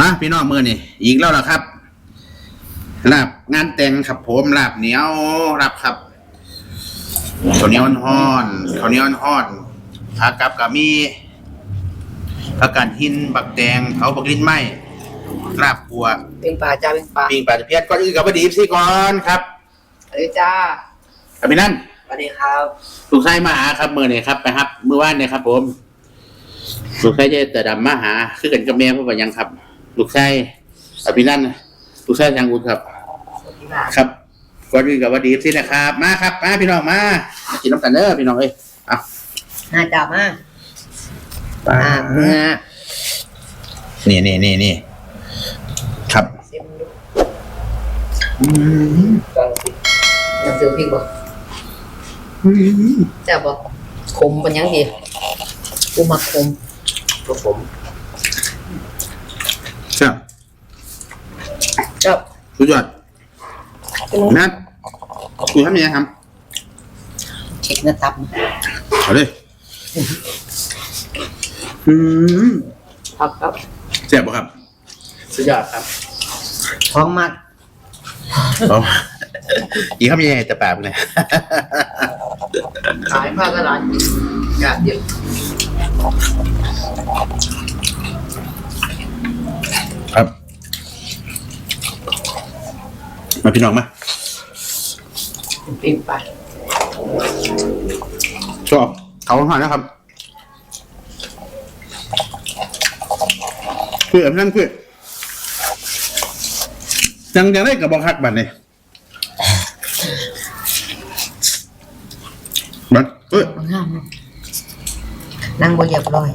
มาพี่น้องมือนี่อีกแล้วล่ะครับลาบงานแต่งครับผมลาบเหนียวลาบครับข้าวเหนียวห่อนข้าวเหนียวห่อนผักกับกะมีผักกาดหินบักแดงเผาบักลิ้นไหมลาบปัวเป็นปลาจ้าเป็นปลาปิงปลาตะเพียนก่อนอื่นกับวดีสิก่อนครับเอ้ยจ้าอภินันท์สวัสดีครับลูกชายมาหาครับมือนี่ครับไปครับ มือว่านเนี่ยครับ ผมลูกชายเจะแต่ดำมาหาคือกันกับแม่พ่อปะยังครับ ลูกชายอภินันท์ลูกชายยังอุดครับสวัสดีค่ะครับก่อนอื่นกับว่าดีสินะครับ มาครับมาพี่น้องมามากินน้ำกันเด้อพี่น้องเอ้ยเอาน่าจับมากปลาอ่าเนื้อนี่นี่นี่นี่ครับเส้นดูกลางสิน้ำซื้อพริกบ่จ้าบ่ขมเป็นยังดีกูมักขมตัวผม ใช่บ จ้าสุดยอดนัดคุยทำยังไงครับเช็คเนื้อตับนะเอาเลยอืมครับครับแซ่บป่ะครับ สุดยอดครับท้องมากเอาอีกคำยังไงแต่แปบเลยขายผ้ากระดาษอยากเดียว ครับ มาพี่น้องมาปิ้งปลาชอบเขาหน่อยนะครับเพื่อนนั่นเพื่อนยังยังได้กับบอคักบัตรเลยบัตรเอ้ยมันงามนะนั่งบนเหยียบร้อย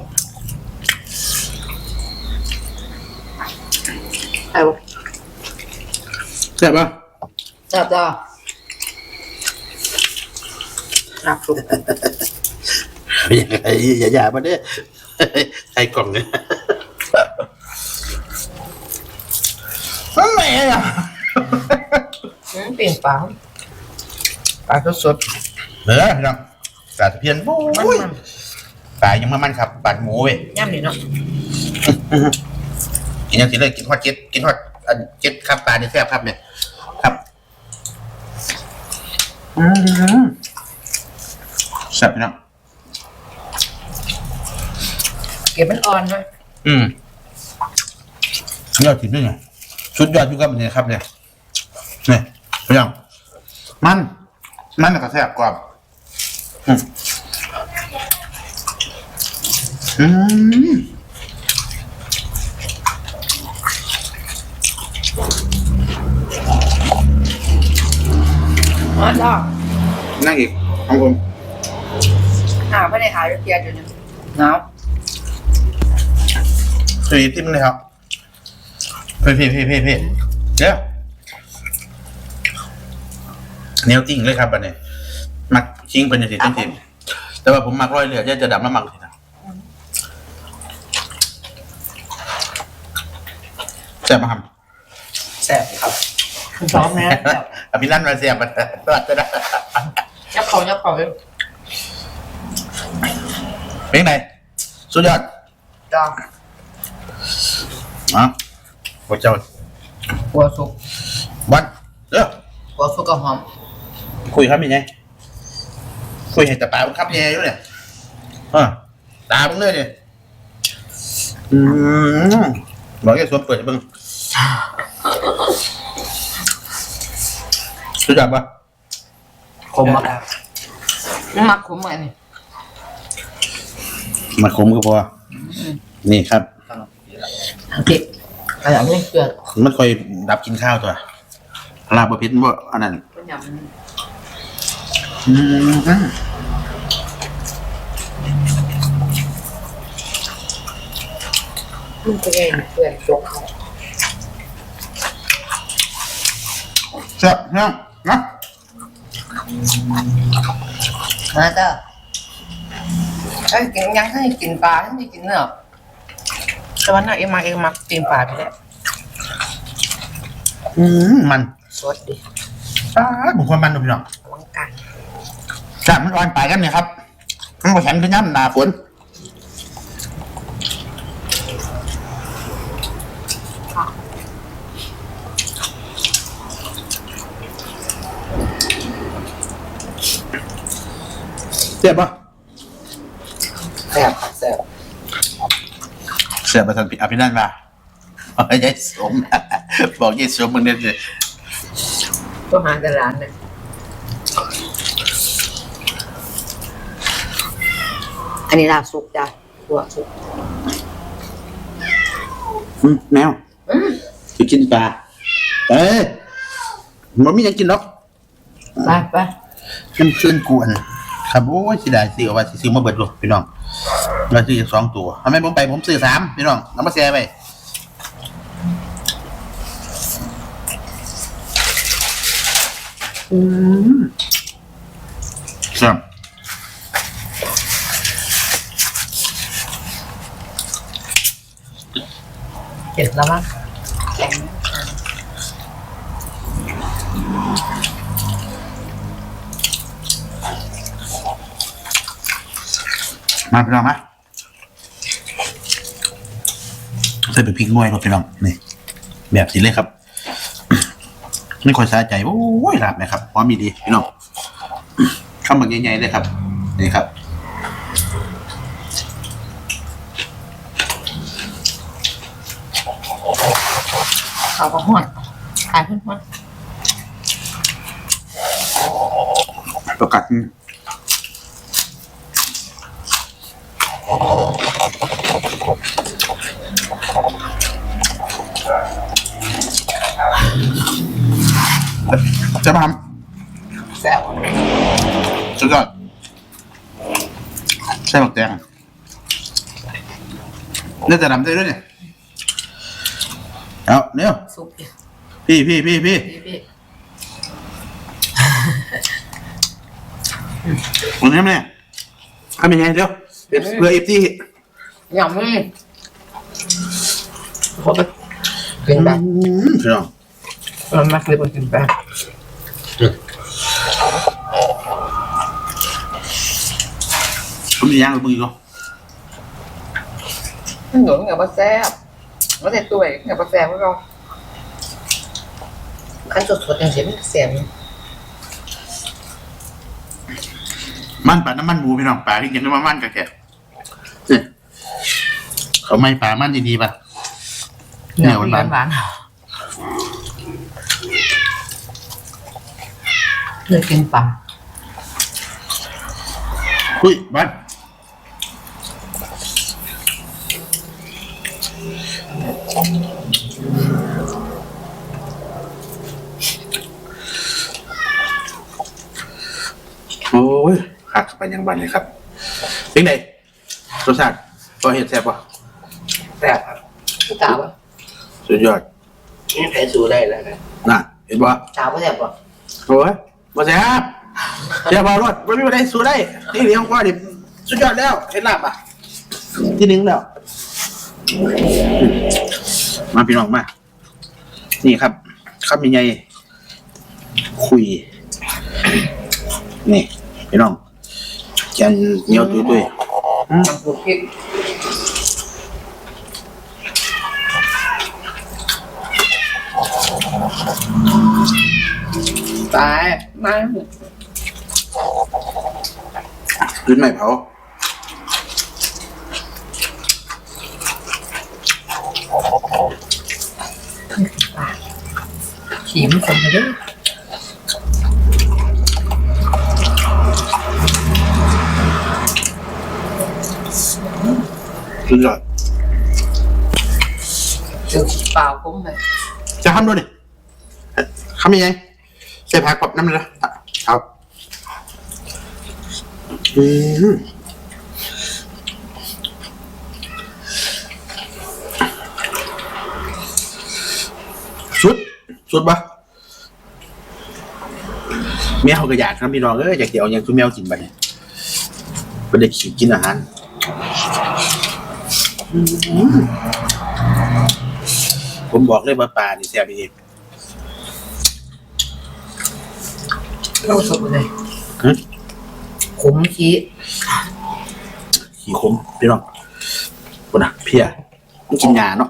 เอา แซ่บป่ะจับจ้าหนักสุดอย่าอย่าอย่ามาเนี่ยใส่กล่องเนี่ยอะไรอะอืมเปลี่ยนปลาปลาสดเนื้อพี่น้องปลาตะเพียนโอ้ๆมันยมันปลายังมามันครับปลาหมูเว้ยย่ำดีเนาะกินยังสิเลยกินทอดเจ็ดกินทอดอันเจ็ดครับปลาเนี่ยแซ่บครับเนี่ยครับ อืมแซ่บพี่น้องเก็บมันอ่อนไหมอืมยอดถิ่นด้วยไงชุดยอดอยู่กับเนี่ยครับเนี่ยเนี่ยพี่น้องมัน มันก็แซ่บกว่าอืมอืม อ่อนจ้านั่งอีกของผมอ่าไม่ได้ขายเพียรอยู่เนี่ยหนาวสีทิมเลยครับเพ่เพ่เพ่เพ่เพ่เดี๋ยวแนวจริงเลยครับบันนี้มักชิงเป็นอย่างสิจริงๆแต่ว่าผมมักร้อยเรือจะจะดำน้ำมันสินะแซ่บไหมครับแสบครับ คุณซ้อมนะอภินันมาแซ่บมันก็จะได้ยับเขายับเขาเลยเป็นไงสุดยอดจ้าอ๋อพระเจ้าหัวสุกวันเด้อหัวสุกกับหอม คุยครับยังไงคุยให้แต่ปลาครับยังไงอยู่เนี่ยอ่าตามึงเลยเนี่ยอืมบอกแกสวมเปิดให้เบิ่ง สุดยอดปะขมมากมักขมเหมือนนี่มาคมก็พอนี่ครับ เก็บขยันไม่เกลือมันค่อยดับกินข้าวตัวลาบะพิษบ่อันนั้นก็ยำอืมมันก็ยังเกลือจกเขา แซ่บนะ นะมาจ้าไอ้กินยังให้กินปลาให้กินเนื้อแต่วันนั้นเอ็มมาเอ็มมากินปลาไปแล้วอืมมันสดดิป้าดผมความมันดูพี่น้องอลังการจ้ามันอ่อนไปกันเนี่ยครับมันก็แข็งขึ้นย่ำหนาฝน สียบปะแซ่บครับแซ่บเสียบประธานอภินันท์มาเอาให้ยายสม บอกยายสมมึงเนี่ยสิก็หาแต่ร้านเนี่ยอันนี้ลาบสุกจ้ะตัวสุกอืมแมวอืมจะกินปลาเอ้ยมันไม่ยังกินหรอกไปไปมันขึ้นกวน ครับโอ้ยสิได้ซื้อเอาไว้สิซื้อมาเบิดลูกพี่น้องเราซื้อสองตัวทำไมผมไปผมซื้อสามพี่น้องน้ำมาแซ่ไปอืมครับเจ็ดแล้วมั้ง มาพี่น้องมาใส่เป็นพริกหน่วยครับพี่น้องนี่ แบบสีเลยครับไม่ค่อยสาใจโอ้ยหลับนะครับพร้อมมีดีพี่น้องข้าวมักใหญ่ๆเลยครับนี่ครับเขาก็หอดขายเพิ่มาประกั ดจะมาทแซ่บำสุดยอดใช่บักแตงน่าจะดำได้ด้วยเนี่ยเอาเร็วซุปเนี่ยพี่พี่พี่พี่พี่พี่ผมทำเนี่ยทำยังไงเดี๋ยว เดี๋ยวเพื่อเอฟซียังไม่เขาไปกินแบบพี่น้องมันมักเลยไปกินแบบผมมีย่างหรือมึงอีกเหรอมันหนุนกับว่าแซ่บว่าแต่ตัวกับว่าแซ่บก็เราขั้นสดๆอย่างเช่นแซ่บ มันปลาน้ำมันหมูพี่น้องปลาที่กินน้ำมันมันกับแกเนี่ยเขาไม่ปลามันดีๆป่ะเนี่ยหวานๆหวานเลือกกินปลาอุ้ยบ้านโอ้ย หักไปยังบันเลยครับเป็นไงรสชาติพอเห็ดแซ่บป่ะแซ่บครับพี่ตาป่ะสุดยอดนี่แพ้สูได้แล้วนะน่ะเห็นป่ะตาป่ะแซ่บป่ะโอ้ยมาแซ่บแซ่บเอารสมันไม่ได้สู้ได้ที่เลี้ยงพ่อดิสุดยอดแล้วเห็นลาบอะที่หนึ่งแล้วมาพี่น้องมา นี่ครับคำยังไงคุย นี่พี่น้อง แกนเหนียวตุ้ยตุ้ยๆอืม น้ำปูพริกตายมา ขึ้นไม่เผา ขีมคนไปด้วย สุดยอดเดี๋ยวเปล่าคุ้มไปจะทำด้วยดิทำยังไงใส่ผักกับน้ำเลยนะครับอืมสุด สุดปะแมวก็อยากครับพี่น้องเอ้ยอยากเดี๋ยวอย่างทุกแมวกินไปเนี่ยเป็นเด็กขี้กินอาหารอืม ผมบอกเลยว่าปลานี่แซ่บดีเราสุกเลยฮะขมขี้ขี้ขมพี่น้องคนน่ะเพียมันกินยาเนาะ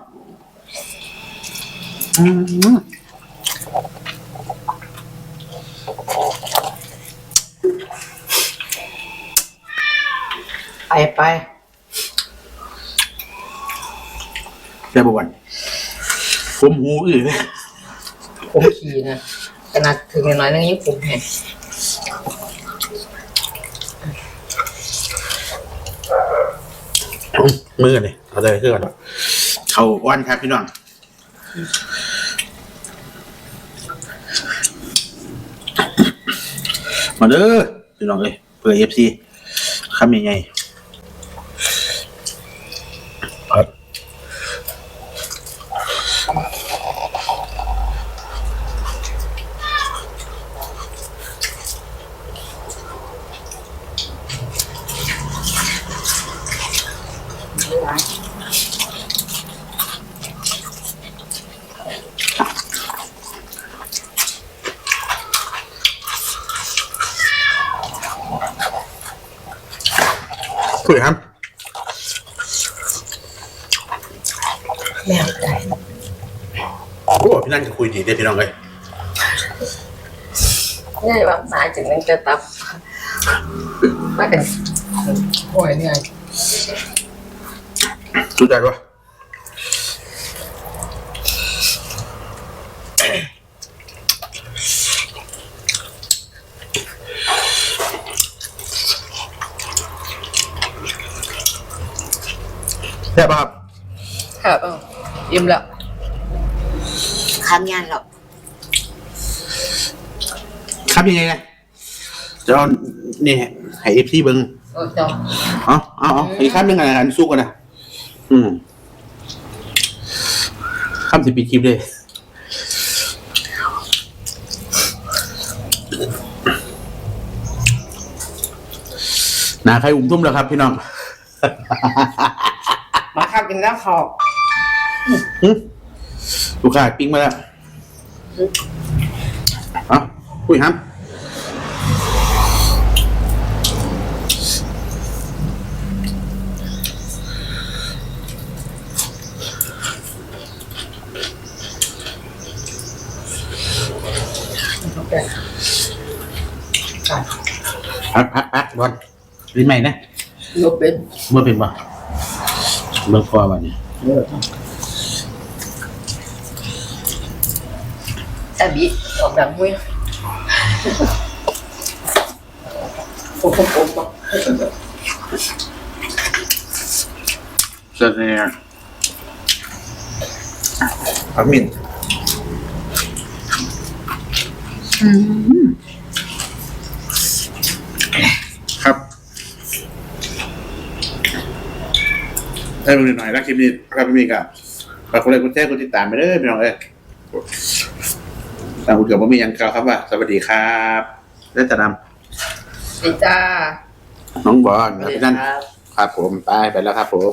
อืมไปได้บ่วันผมหูอื่นเลยผมขี่นะขนาดถึงอย่างน้อยนึงยิ่งผมแห้งมือเลยเอาใจขึ้นก่อนเขาอ้อนครับพี่น้องมาเด้อพี่น้องเลยเพื่อเอฟซีคำยังไง คุยครับแม่ใจโอ้พี่นั่นจะคุยดีเด้อพี่น้องเลยง่ายว่าสายถึงนึงจะตับมากันโอ้ยเหนื่อยรู้จักปะ ได้ป่ะครับครับเอออิ่มแล้วคำงานหรอกครับยังไงไงจะเอานี่ให้เอฟซีเบิ้งเออจ้าเอาเอาเอาอีกคำหนึ่งอะไรกันสู้กันนะอืมคำสิปีคลิปเลยหนาใครอุ้มทุ่มแล้วครับพี่น้อง มาครับกินแล้วขอบหึลูกค้าปิ้งมาแล้วเอาคุยครับพักพักพักบอลรีใหม่นะยกเป็นเมื่อเป็นบ่ เมื่อพอวันนี้แต่บีออกดังมุ้ยโอ้โหโอ้โหเสร็จแล้วพักมินครับ ได้เพิ่งหน่อยรักคลิปนี้ครับพี่มีกับฝากคนเลยคุณแท้คุณติดตามไปเด้อพี่น้องเอ้ยทางคุณเกี่ยวกับมีอย่างกล่าวครับว่า สวัสดีครับและจะนดีจ้าำน้องบอลนะพี่นั่นครับผมตายไปแล้วครับผม